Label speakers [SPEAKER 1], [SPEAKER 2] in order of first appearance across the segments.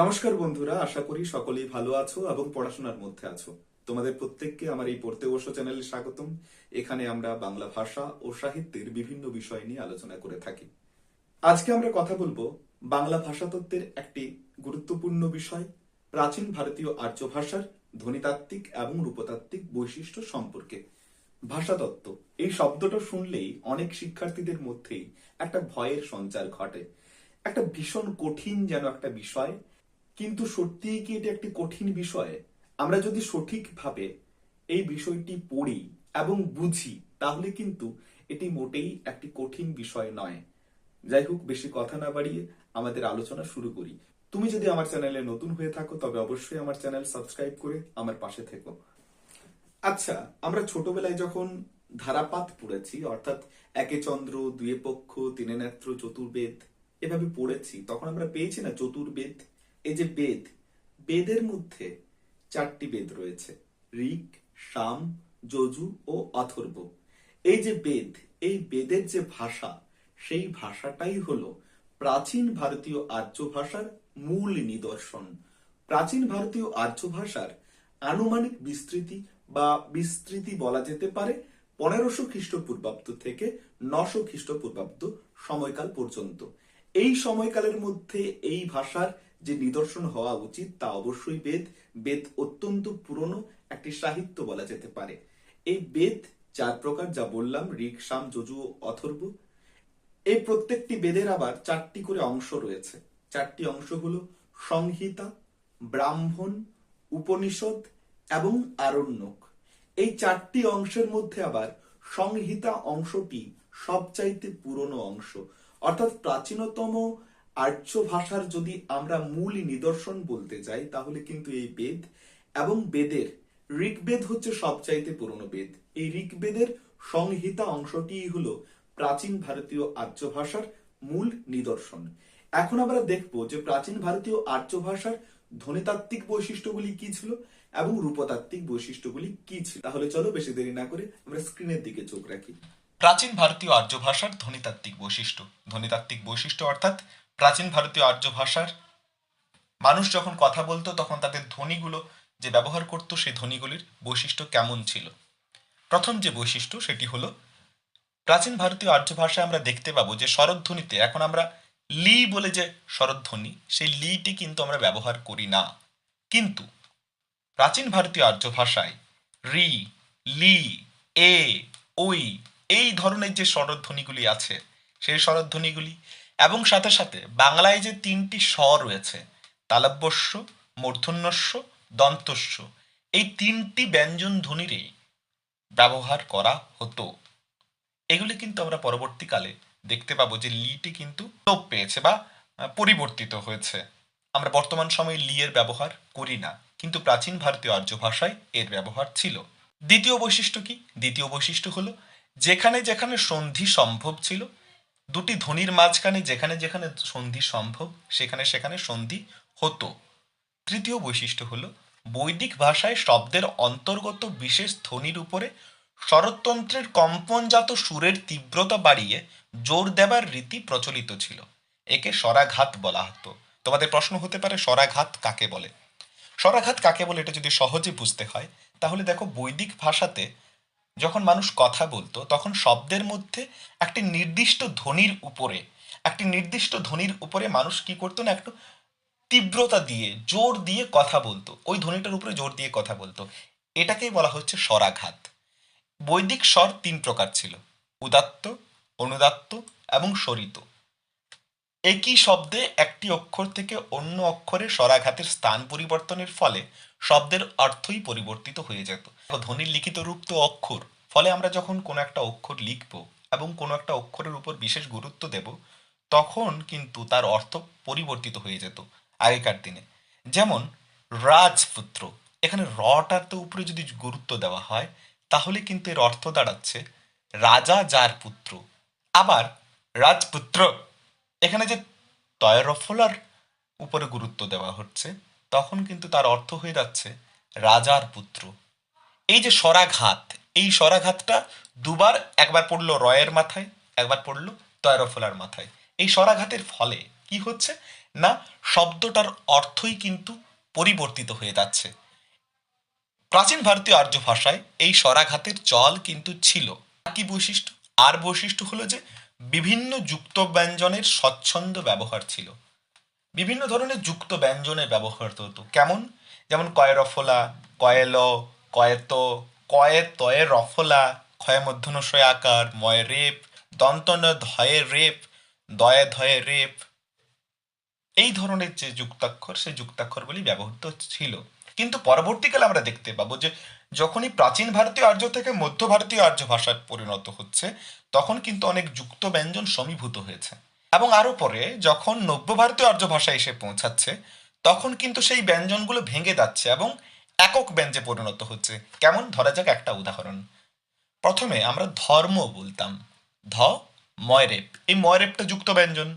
[SPEAKER 1] নমস্কার বন্ধুরা, আশা করি সকলেই ভালো আছো এবং পড়াশোনার মধ্যে আছো। তোমাদের প্রত্যেককে আমার এই পড়তে বসো চ্যানেলে স্বাগতম। এখানে আমরা বাংলা ভাষা ও সাহিত্যের বিভিন্ন বিষয় নিয়ে আলোচনা করে থাকি। আজকে আমরা কথা বলব বাংলা ভাষাতত্ত্বের একটি গুরুত্বপূর্ণ বিষয়, প্রাচীন ভারতীয় আর্য ভাষার ধ্বনিতাত্ত্বিক এবং রূপতাত্ত্বিক বৈশিষ্ট্য সম্পর্কে। ভাষাতত্ত্ব, এই শব্দটা শুনলেই অনেক শিক্ষার্থীদের মধ্যেই একটা ভয়ের সঞ্চার ঘটে। একটা ভীষণ কঠিন যেন একটা বিষয় কিন্তু সত্যিই কি এটা একটি কঠিন বিষয়? আমরা যদি সঠিকভাবে এই বিষয়টি পড়ি এবং বুঝি, তাহলে কিন্তু এটি মোটেই একটি কঠিন বিষয় নয়। যাই হোক, বেশি কথা না বাড়িয়ে আমাদের আলোচনা শুরু করি। তুমি যদি আমার চ্যানেলে নতুন হয়ে থাকো, তবে অবশ্যই আমার চ্যানেল সাবস্ক্রাইব করে আমার পাশে থেকো। আচ্ছা আমরা ছোটবেলায় যখন ধারাপাত পড়েছি, অর্থাৎ একে চন্দ্র, দুয়ে পক্ষ, তিনে নেত্র, চতুর্বেদ এভাবে পড়েছি, তখন আমরা পেয়েছি না চতুর্বেদ? এই যে বেদ, বেদের মধ্যে চারটি বেদ রয়েছে, ঋক, সাম, যজু ও অথর্ব। এই যে বেদ, এই বেদের যে ভাষা, সেই ভাষাটাই হলো প্রাচীন ভারতীয় আর্য ভাষার মূল নিদর্শন। প্রাচীন ভারতীয় আর্য ভাষার আনুমানিক বিস্তৃতি বা বিস্তৃতি বলা যেতে পারে পনেরোশো খ্রিস্টপূর্বাব্দ থেকে নশো খ্রিস্টপূর্বাব্দ সময়কাল পর্যন্ত। এই সময়কালের মধ্যে এই ভাষার যে নিদর্শন হওয়া উচিত তা অবশ্যই বেদ। বেদ অত্যন্ত পুরনো একটি সাহিত্য বলা যেতে পারে। এই বেদ চার প্রকার, যা বললাম, ঋক, সাম, যজু অথর্ব। এই প্রত্যেকটি বেদের আবার চারটি করে অংশ রয়েছে। চারটি অংশ হল সংহিতা, ব্রাহ্মণ, উপনিষদ এবং আরণ্যক। এই চারটি অংশের মধ্যে আবার সংহিতা অংশটি সবচাইতে পুরনো অংশ। অর্থাৎ প্রাচীনতম আর্য ভাষার যদি আমরা মূল নিদর্শন বলতে যাই, তাহলে কিন্তু এই বেদ এবং বেদের, ঋগ্বেদ হচ্ছে সবচাইতে পুরনো বেদ। এই ঋগ্বেদের সংহিতা অংশটি হলো প্রাচীন ভারতীয় আর্য ভাষার মূল নিদর্শন। এখন আমরা দেখব যে প্রাচীন ভারতীয় আর্য ভাষার ধ্বনিতাত্ত্বিক বৈশিষ্ট্যগুলি কি ছিল এবং রূপতাত্ত্বিক বৈশিষ্ট্যগুলি কি ছিল। তাহলে চলো বেশি দেরি না করে আমরা স্ক্রিনের দিকে চোখ রাখি।
[SPEAKER 2] প্রাচীন ভারতীয় আর্য ভাষার ধ্বনিতাত্ত্বিক বৈশিষ্ট্য। ধ্বনিতাত্ত্বিক বৈশিষ্ট্য অর্থাৎ প্রাচীন ভারতীয় আর্য ভাষার মানুষ যখন কথা বলতো, তখন তাদের ধ্বনিগুলো যে ব্যবহার করতো, সেই ধ্বনিগুলির বৈশিষ্ট্য কেমন ছিল? প্রথম যে বৈশিষ্ট্য, সেটি হলো, প্রাচীন ভারতীয় আর্য ভাষায় আমরা দেখতে পাবো যে স্বরধ্বনিতে এখন আমরা লি বলে যে স্বরধ্বনি সেই লিটি কিন্তু আমরা ব্যবহার করি না। কিন্তু প্রাচীন ভারতীয় আর্য ভাষায় রি, লি, এ ওই এই ধরনের যে স্বরধ্বনিগুলি আছে, সেই স্বরধ্বনিগুলি এবং সাথে সাথে বাংলায় যে তিনটি স্বর রয়েছে, তালব্যস্য, মূর্ধন্যস্য, দন্তস্য, এই তিনটি ব্যঞ্জন ধ্বনিরই ব্যবহার করা হতো। এগুলি কিন্তু আমরা পরবর্তীকালে দেখতে পাবো যে লিটি কিন্তু লোপ পেয়েছে বা পরিবর্তিত হয়েছে। আমরা বর্তমান সময়ে লি এর ব্যবহার করি না, কিন্তু প্রাচীন ভারতীয় আর্য ভাষায় এর ব্যবহার ছিল। দ্বিতীয় বৈশিষ্ট্য কি? দ্বিতীয় বৈশিষ্ট্য হলো, যেখানে যেখানে সন্ধি সম্ভব ছিল দুটি ধ্বনির মাঝখানে যেখানে যেখানে সন্ধি সম্ভব, সেখানে সেখানে সন্ধি হতো। তৃতীয় বৈশিষ্ট্য হলো, বৈদিক ভাষায় শব্দের অন্তর্গত বিশেষ ধ্বনির উপরে স্বরতন্ত্রের কম্পনজাত সুরের তীব্রতা বাড়িয়ে জোর দেবার রীতি প্রচলিত ছিল। একে স্বরাঘাত বলা হতো। তোমাদের প্রশ্ন হতে পারে, স্বরাঘাত কাকে বলে? স্বরাঘাত কাকে বলে এটা যদি সহজে বুঝতে হয়, তাহলে দেখো বৈদিক ভাষাতে যখন মানুষ কথা বলতো, তখন শব্দের মধ্যে একটি নির্দিষ্ট ধ্বনির উপরে, একটি নির্দিষ্ট ধ্বনির উপরে মানুষ কি করতো না, একটু তীব্রতা দিয়ে, জোর দিয়ে কথা বলতো। ওই ধ্বনিটার উপরে জোর দিয়ে কথা বলতো। এটাকেই বলা হচ্ছে স্বরাঘাত। বৈদিক স্বর তিন প্রকার ছিল, উদাত্ত, অনুদাত্ত এবং স্বরিত। একই শব্দে একটি অক্ষর থেকে অন্য অক্ষরে স্বরাঘাতের স্থান পরিবর্তনের ফলে শব্দের অর্থই পরিবর্তিত হয়ে যেত ধ্বনির লিখিত রূপ তো অক্ষর। ফলে আমরা যখন কোনো একটা অক্ষর লিখব এবং কোনো একটা অক্ষরের উপর বিশেষ গুরুত্ব দেব, তখন কিন্তু তার অর্থ পরিবর্তিত হয়ে যেত আগেকার দিনে। যেমন, রাজপুত্র। এখানে রটার তো উপরে যদি গুরুত্ব দেওয়া হয়, তাহলে কিন্তু এর অর্থ দাঁড়াচ্ছে, রাজা যার পুত্র। আবার, রাজপুত্র। এখানে যে তয়রফলার উপরে গুরুত্ব দেওয়া হচ্ছে তখন কিন্তু তার অর্থ হয়ে যাচ্ছে রাজার পুত্র। এই যে স্বরাঘাত এই স্বরাঘাতটা দুবার একবার পড়ল রয়ের মাথায়, একবার পড়ল তয়রফলার মাথায়। এই স্বরাঘাতের ফলে কি হচ্ছে? না, শব্দটার অর্থই কিন্তু পরিবর্তিত হয়ে যাচ্ছে। প্রাচীন ভারতীয় আর্য ভাষায় এই স্বরাঘাতের চল কিন্তু ছিল। কি বৈশিষ্ট্য? আর বৈশিষ্ট্য হলো যে বিভিন্ন যুক্ত ব্যঞ্জনের স্বচ্ছন্দ ব্যবহার ছিল। বিভিন্ন ধরনের যুক্ত ব্যঞ্জনে ব্যবহার হতো কেমন? যেমন কয় রফলা কয়েল কয়েত কয়ে তয়ে রফলা, ক্ষয় মধ্যনশয় আকার, ময় রেপ, দন্তন ধয়ে রেপ, দয়ে ধয়ে রেপ। এই ধরনের যে যুক্তাক্ষর, সেই যুক্তাক্ষরগুলি ব্যবহৃত ছিল। কিন্তু পরবর্তীকালে আমরা দেখতে পাবো যে, যখনই প্রাচীন ভারতীয় আর্য থেকে মধ্য ভারতীয় আর্য ভাষায় পরিণত হচ্ছে, তখন কিন্তু অনেক যুক্ত ব্যঞ্জন সমীভূত হয়েছে। এবং আরও পরে, যখন নব্য ভারতীয় আর্য ভাষা এসে পৌঁছাচ্ছে, তখন কিন্তু সেই ব্যঞ্জনগুলো ভেঙে যাচ্ছে এবং একক ব্যঞ্জে পরিণত হচ্ছে। কেমন? ধরা যাক একটা উদাহরণ। প্রথমে আমরা ধর্ম বলতাম। ধ ময়রেপ এই ময়রেপটা যুক্ত ব্যঞ্জন।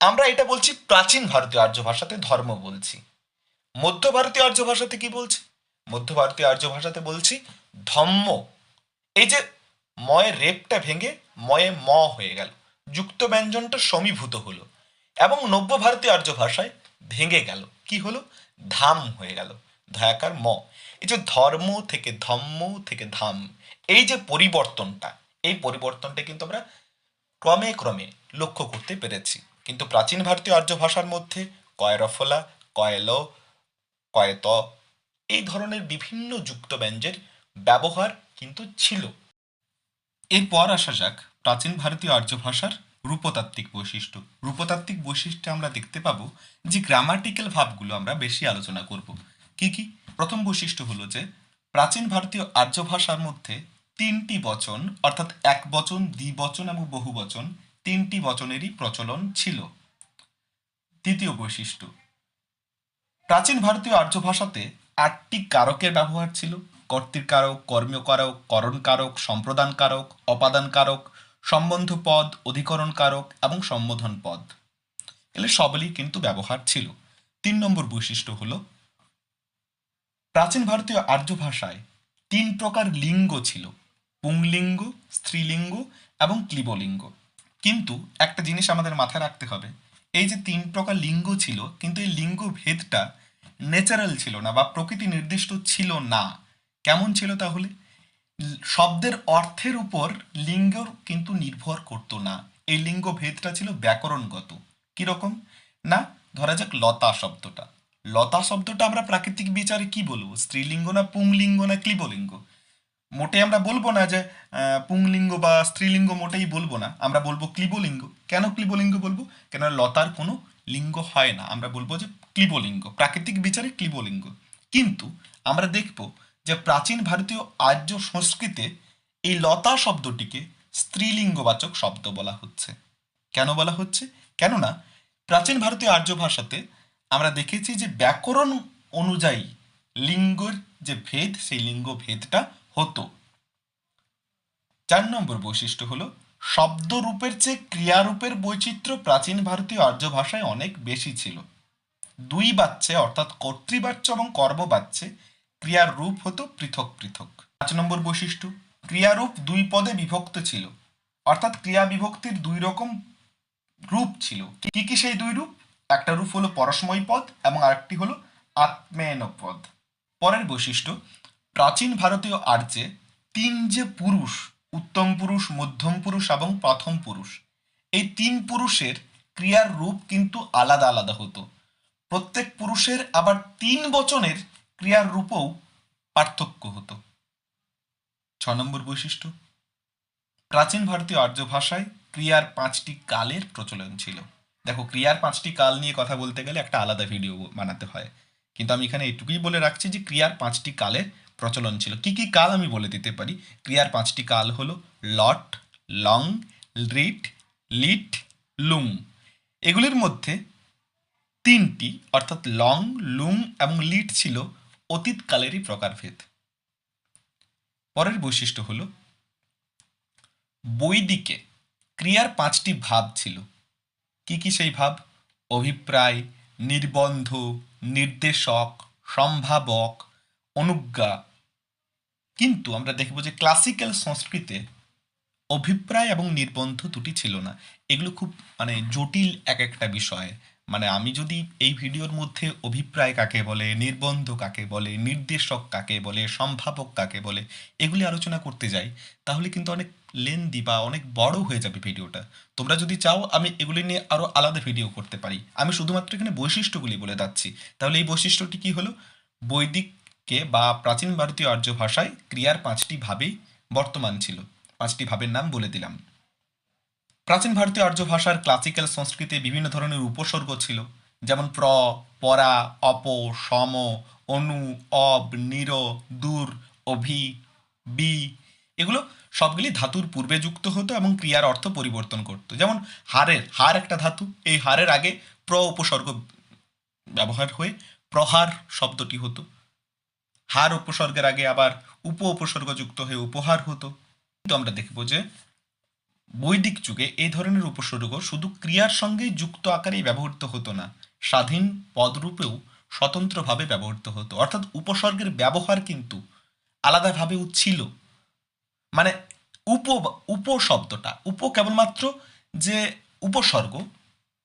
[SPEAKER 2] আমরা এটা বলছি প্রাচীন ভারতীয় আর্য ভাষাতে ধর্ম বলছি। মধ্য ভারতীয় আর্য ভাষাতে কি বলছি? মধ্য ভারতীয় আর্য ভাষাতে বলছি ধম্ম। এই যে ময় রেপটা ভেঙে ময়ে ম হয়ে গেল। যুক্ত ব্যঞ্জনটা সমীভূত হলো এবং নব্য ভারতীয় আর্য ভাষায় ভেঙে গেল। কি হলো? ধাম হয়ে গেল। ধয়াকার ম। এই যে ধর্ম থেকে ধম্ম থেকে ধাম, এই যে পরিবর্তনটা, এই পরিবর্তনটা কিন্তু আমরা ক্রমে ক্রমে লক্ষ্য করতে পেরেছি। কিন্তু প্রাচীন ভারতীয় আর্য ভাষার মধ্যে কয়রফলা, কয়ল, কয়ত, এই ধরনের বিভিন্ন যুক্ত ব্যঞ্জের ব্যবহার কিন্তু ছিল। এরপর আসা যাক প্রাচীন ভারতীয় আর্য ভাষার রূপতাত্ত্বিক বৈশিষ্ট্য। রূপতাত্ত্বিক বৈশিষ্ট্যে আমরা দেখতে পাবো যে গ্রামাটিক্যাল ভাবগুলো আমরা বেশি আলোচনা করব। কি কি? প্রথম বৈশিষ্ট্য হলো যে প্রাচীন ভারতীয় আর্য ভাষার মধ্যে তিনটি বচন, অর্থাৎ এক বচন দ্বিবচন এবং বহু বচন, তিনটি বচনেরই প্রচলন ছিল। দ্বিতীয় বৈশিষ্ট্য, প্রাচীন ভারতীয় আর্য ভাষাতে আটটি কারকের ব্যবহার ছিল। কর্তৃক কারক, কর্মীয় কারক, করণ কারক, সম্প্রদান কারক, অপাদান কারক সম্বন্ধ পদ অধিকরণ কারক এবং সম্বোধন পদ এগুলো সবলই কিন্তু ব্যবহার ছিল। তিন নম্বর বৈশিষ্ট্য হলো, প্রাচীন ভারতীয় আর্য ভাষায় তিন প্রকার লিঙ্গ ছিল, পুংলিঙ্গ, স্ত্রীলিঙ্গ এবং ক্লিবলিঙ্গ। কিন্তু একটা জিনিস আমাদের মাথায় রাখতে হবে, এই যে তিন প্রকার লিঙ্গ ছিল, কিন্তু এই লিঙ্গ ভেদটা ন্যাচারাল ছিল না বা প্রকৃতি নির্দিষ্ট ছিল না। কেমন ছিল তাহলে? শব্দের অর্থের উপর লিঙ্গর কিন্তু নির্ভর করতো না। এই লিঙ্গ ভেদটা ছিল ব্যাকরণগত। কীরকম না, ধরা যাক লতা শব্দটা। লতা শব্দটা আমরা প্রাকৃতিক বিচারে কি বলব? স্ত্রীলিঙ্গ না পুংলিঙ্গ না ক্লিবলিঙ্গ? মোটে আমরা বলব না যে পুংলিঙ্গ বা স্ত্রীলিঙ্গ মোটেই বলব না। আমরা বলব ক্লিবলিঙ্গ। কেন ক্লিবলিঙ্গ বলব? কেন লতার কোনো লিঙ্গ হয় না। আমরা বলব যে ক্লিবলিঙ্গ। প্রাকৃতিক বিচারে ক্লিবলিঙ্গ। কিন্তু আমরা দেখব যে প্রাচীন ভারতীয় আর্য সংস্কৃতে এই লতা শব্দটিকে স্ত্রীলিঙ্গবাচক শব্দ বলা হচ্ছে। কেন বলা হচ্ছে? কেননা প্রাচীন ভারতীয় আর্য ভাষাতে আমরা দেখেছি যে ব্যাকরণ অনুযায়ী লিঙ্গর যে ভেদ, সেই লিঙ্গ ভেদটা হতো। চার নম্বর বৈশিষ্ট্য হলো শব্দরূপের চেয়ে ক্রিয়ারূপের বৈচিত্র্য প্রাচীন ভারতীয় আর্য ভাষায় অনেক বেশি ছিল। দুই বাচ্চে, অর্থাৎ কর্তৃবাচ্য এবং কর্মবাচ্যে ক্রিয়ার রূপ হতো পৃথক পৃথক। পাঁচ নম্বর বৈশিষ্ট্য, ক্রিয়ারূপ দুই পদে বিভক্ত ছিল। অর্থাৎ ক্রিয়া বিভক্তির দুই রকম রূপ ছিল। কি কি সেই দুই রূপ? একটা রূপ হলো পরসময় পদ এবং আরেকটি হলো আত্মেন পদ পরের বৈশিষ্ট্য, প্রাচীন ভারতীয় আর্যে তিন যে পুরুষ, উত্তম পুরুষ, মধ্যম পুরুষ এবং প্রথম পুরুষ, এই তিন পুরুষের ক্রিয়ার রূপ কিন্তু আলাদা আলাদা হতো। প্রত্যেক পুরুষের আবার তিন বচনের ক্রিয়ার রূপও পার্থক্য হতো। ছ নম্বর বৈশিষ্ট্য, প্রাচীন ভারতীয় আর্য ভাষায় ক্রিয়ার পাঁচটি কালের প্রচলন ছিল। দেখো, ক্রিয়ার পাঁচটি কাল নিয়ে কথা বলতে গেলে একটা আলাদা ভিডিও বানাতে হয়। কিন্তু আমি এখানে এটুকুই বলে রাখছি যে, ক্রিয়ার পাঁচটি কালের প্রচলন ছিল। কি কি কাল আমি বলে দিতে পারি? ক্রিয়ার পাঁচটি কাল হলো লট, লং, রিট, লিট লুং এগুলির মধ্যে তিনটি, অর্থাৎ লং লুং এবং লিট ছিল অতীতকালেরই প্রকারভেদ। পরের বৈশিষ্ট্য হলো, বৈদিকে ক্রিয়ার পাঁচটি ভাব ছিল। কি কি সেই ভাব? অভিপ্রায়, নির্বন্ধ, নির্দেশক, সম্ভাবক, অনুজ্ঞা। কিন্তু আমরা দেখব যে ক্লাসিক্যাল সংস্কৃতে অভিপ্রায় এবং নির্বন্ধ দুটি ছিল না। এগুলো খুব মানে জটিল এক একটা বিষয়। মানে আমি যদি এই ভিডিওর মধ্যে অভিপ্রায় কাকে বলে, নির্বন্ধ কাকে বলে, নির্দেশক কাকে বলে, সম্ভাবক কাকে বলে, এগুলি আলোচনা করতে যাই, তাহলে কিন্তু অনেক লেন্দি বা অনেক বড় হয়ে যাবে ভিডিওটা। তোমরা যদি চাও আমি এগুলি নিয়ে আরও আলাদা ভিডিও করতে পারি। আমি শুধুমাত্র এখানে বৈশিষ্ট্যগুলি বলে যাচ্ছি। তাহলে এই বৈশিষ্ট্যটি কি হলো? বৈদিককে বা প্রাচীন ভারতীয় আর্য ভাষায় ক্রিয়ার পাঁচটি ভাবেই বর্তমান ছিল। পাঁচটি ভাবের নাম বলে দিলাম। প্রাচীন ভারতীয় আর্য ভাষার ক্লাসিক্যাল সংস্কৃতে বিভিন্ন ধরনের উপসর্গ ছিল। যেমন প্র, পরা, অপ, সম, অনু, অব, নির, দূর, অভি, বি এগুলো সবগুলি ধাতুর পূর্বে যুক্ত হতো এবং ক্রিয়ার অর্থ পরিবর্তন করতো। যেমন হারের, হার একটা ধাতু। এই হারের আগে প্র উপসর্গ ব্যবহার হয়ে প্রহার শব্দটি হতো। হার উপসর্গের আগে আবার উপ উপসর্গ যুক্ত হয়ে উপহার হতো। কিন্তু আমরা দেখব যে বৈদিক যুগে এই ধরনের উপসর্গ শুধু ক্রিয়ার সঙ্গে যুক্ত আকারেই ব্যবহৃত হতো না, স্বাধীন পদরূপেও স্বতন্ত্রভাবে ব্যবহৃত হতো। অর্থাৎ উপসর্গের ব্যবহার কিন্তু আলাদাভাবেও ছিল মানে উপ, উপশব্দটা, উপ কেবলমাত্র যে উপসর্গ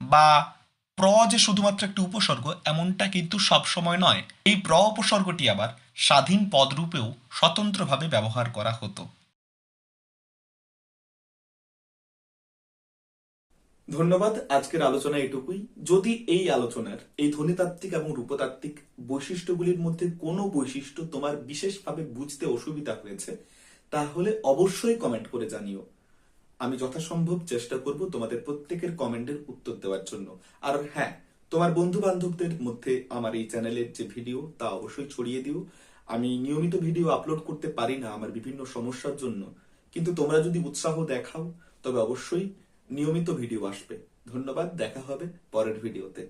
[SPEAKER 2] বা প্র যে শুধুমাত্র একটি উপসর্গ, এমনটা কিন্তু সব সময় নয়। এই প্র উপসর্গটি আবার স্বাধীন পদরূপেও স্বতন্ত্রভাবে ব্যবহার করা হতো।
[SPEAKER 1] ধন্যবাদ, আজকের আলোচনা এটুকুই। যদি এই আলোচনার, এই ধ্বনিতাত্ত্বিক এবং রূপতাত্ত্বিক বৈশিষ্ট্যগুলির মধ্যে কোনো বৈশিষ্ট্য তোমার বিশেষভাবে বুঝতে অসুবিধা হয়েছে, তাহলে অবশ্যই কমেন্ট করে জানিও। আমি যথাসম্ভব চেষ্টা করব তোমাদের প্রত্যেকের কমেন্টের উত্তর দেওয়ার জন্য। আর হ্যাঁ তোমার বন্ধু বান্ধবদের মধ্যে আমার এই চ্যানেলের যে ভিডিও, তা অবশ্যই ছড়িয়ে দিও। আমি নিয়মিত ভিডিও আপলোড করতে পারি না আমার বিভিন্ন সমস্যার জন্য। কিন্তু তোমরা যদি উৎসাহ দেখাও, তবে অবশ্যই নিয়মিত ভিডিও আসবে। ধন্যবাদ দেখা হবে পরের ভিডিওতে।